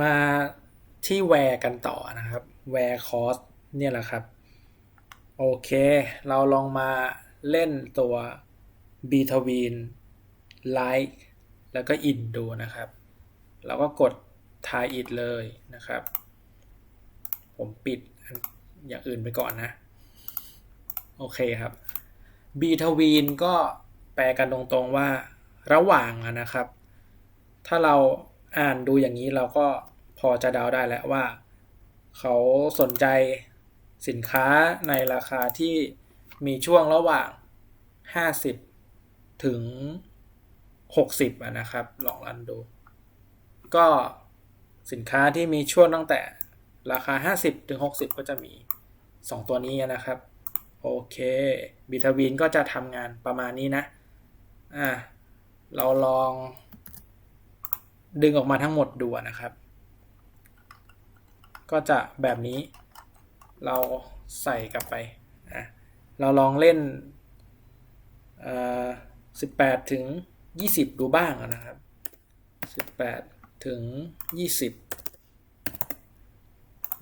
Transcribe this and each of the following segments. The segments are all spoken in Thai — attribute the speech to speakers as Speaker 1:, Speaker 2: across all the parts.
Speaker 1: มาที่แวร์กันต่อนะครับแวร์คอสเนี่ยแหละครับ โอเค เราลองมาเล่นตัว b t w e e n like แล้วก็ in ดูนะครับ เราก็กด try it เลยนะครับ ผมปิดอย่างอื่นไปก่อนนะ โอเคครับ b t w e e n ก็แปลกันตรงๆว่าระหว่างนะครับ ถ้าเรา อ่านดูอย่างนี้เราก็พอจะเดาได้แล้วว่า เขาสนใจสินค้าในราคาที่มีช่วงระหว่าง 50 ถึง 60อะนะครับ ลองรันดู ก็สินค้าที่มีช่วงตั้งแต่ราคา 50 ถึง 60 ก็จะมี 2 ตัวนี้นะครับ โอเคบิทวินก็จะทำงานประมาณนี้นะ อะ เราลอง ดึงออกมาทั้งหมดดูนะครับ ก็จะแบบนี้เราใส่กลับไปอะเราลองเล่นสิบแปดถึงยี่สิบดูบ้างนะครับสิบแปดถึงยี่สิบ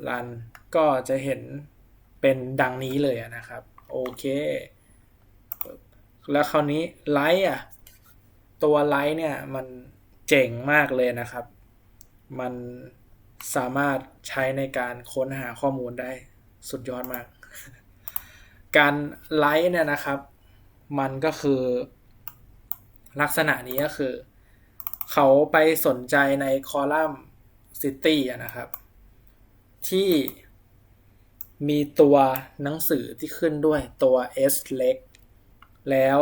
Speaker 1: รันก็จะเห็นเป็นดังนี้เลยนะครับ โอเค แล้วคราวนี้ไลท์อะ ตัวไลท์เนี่ยมัน เจ๋งมากเลยนะครับ มันสามารถใช้ในการค้นหาข้อมูลได้สุดยอดมาก การไลท์เนี่ยนะครับ มันก็คือลักษณะนี้ก็คือ เขาไปสนใจในคอลัมน์ซิตี้นะครับ ที่มีตัวหนังสือที่ขึ้นด้วยตัว S เล็ก แล้ว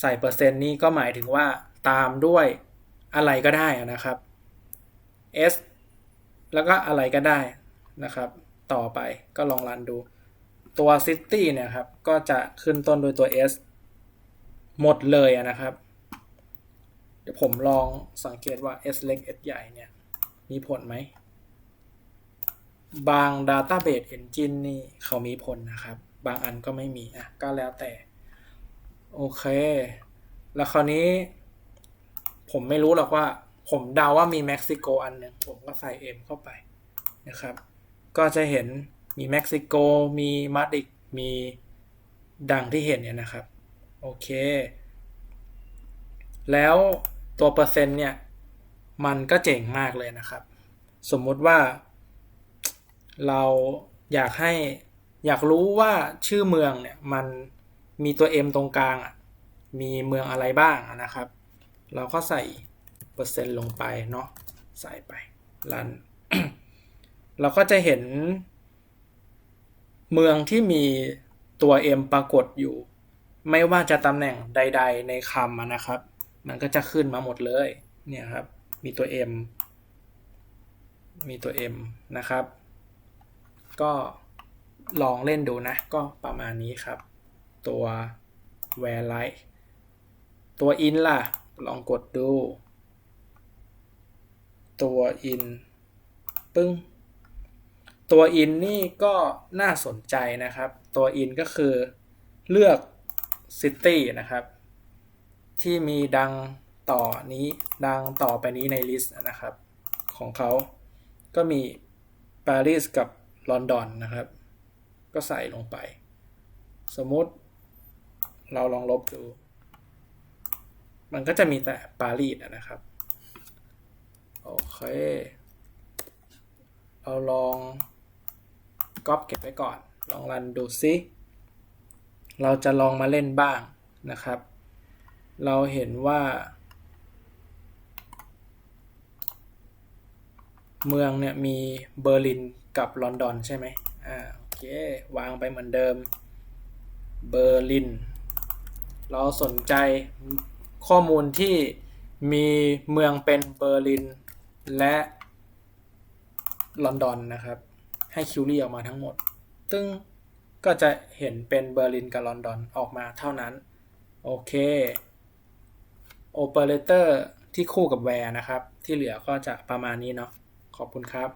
Speaker 1: ใส่เปอร์เซ็นต์นี้ก็หมายถึงว่าตามด้วย อะไรก็ได้นะครับ S แล้วก็อะไรก็ได้นะครับ ต่อไปก็ลองรันดู ตัว City เนี่ยครับ ก็จะขึ้นต้นโดยตัว S หมดเลยนะครับ เดี๋ยวผมลองสังเกตว่า S เล็ก S ใหญ่เนี่ย มีผลไหม บาง Database Engine นี่เขามีผลนะครับ บางอันก็ไม่มีอะก็แล้วแต่ โอเค แล้วคราวนี้ ผมไม่รู้หรอกว่า ผมเดาว่ามีเม็กซิโกอันหนึ่งผมก็ใส่ M เข้าไปนะครับ ก็จะเห็นมีเม็กซิโกมีมาดริดมีดังที่เห็นเนี่ยนะครับ โอเค แล้วตัวเปอร์เซ็นต์เนี่ย มันก็เจ๋งมากเลยนะครับ สมมุติว่า เราอยากให้อยากรู้ว่าชื่อเมืองเนี่ย มันมีตัว M ตรงกลางอะมีเมืองอะไรบ้างนะครับ เราก็ใส่เปอร์เซ็นต์ลงไปเนาะใส่ไปรันเราก็จะเห็น เมืองที่มีตัว M ปรากฏอยู่ ไม่ว่าจะตำแหน่งใด ๆ ในคำนะครับ มันก็จะขึ้นมาหมดเลยเนี่ยครับ มีตัว M มีตัว M นะครับ ก็ลองเล่นดูนะ ก็ประมาณนี้ครับ ตัว where light ตัว in ล่ะ ลองกดดู ตัว in ปึ้งตัว in นี่ก็น่าสนใจนะครับ ตัว in ก็คือเลือก city นะครับ ที่มีดังต่อนี้ดังต่อไปนี้ในลิสต์นะครับ ของเขาก็มีปารีสกับลอนดอนนะครับ ก็ใส่ลงไป สมมติเราลองลบดู มันก็จะมีแต่ปารีสนะครับ โอเค เราลองก๊อปเก็บไว้ก่อน ลองรันดูซิ เราจะลองมาเล่นบ้างนะครับ เราเห็นว่า เมืองเนี่ยมีเบอร์ลินกับลอนดอนใช่ไหมอ่าโอเค วางไปเหมือนเดิม เบอร์ลิน เราสนใจ ข้อมูลที่มีเมืองเป็นเบอร์ลิน และลอนดอนนะครับ ให้คิวรี่ออกมาทั้งหมดซึ่งก็จะเห็นเป็นเบอร์ลินกับลอนดอนออกมาเท่านั้น โอเคโอเปอเรเตอร์ที่คู่กับแวร์นะครับ ที่เหลือก็จะประมาณนี้เนาะขอบคุณครับ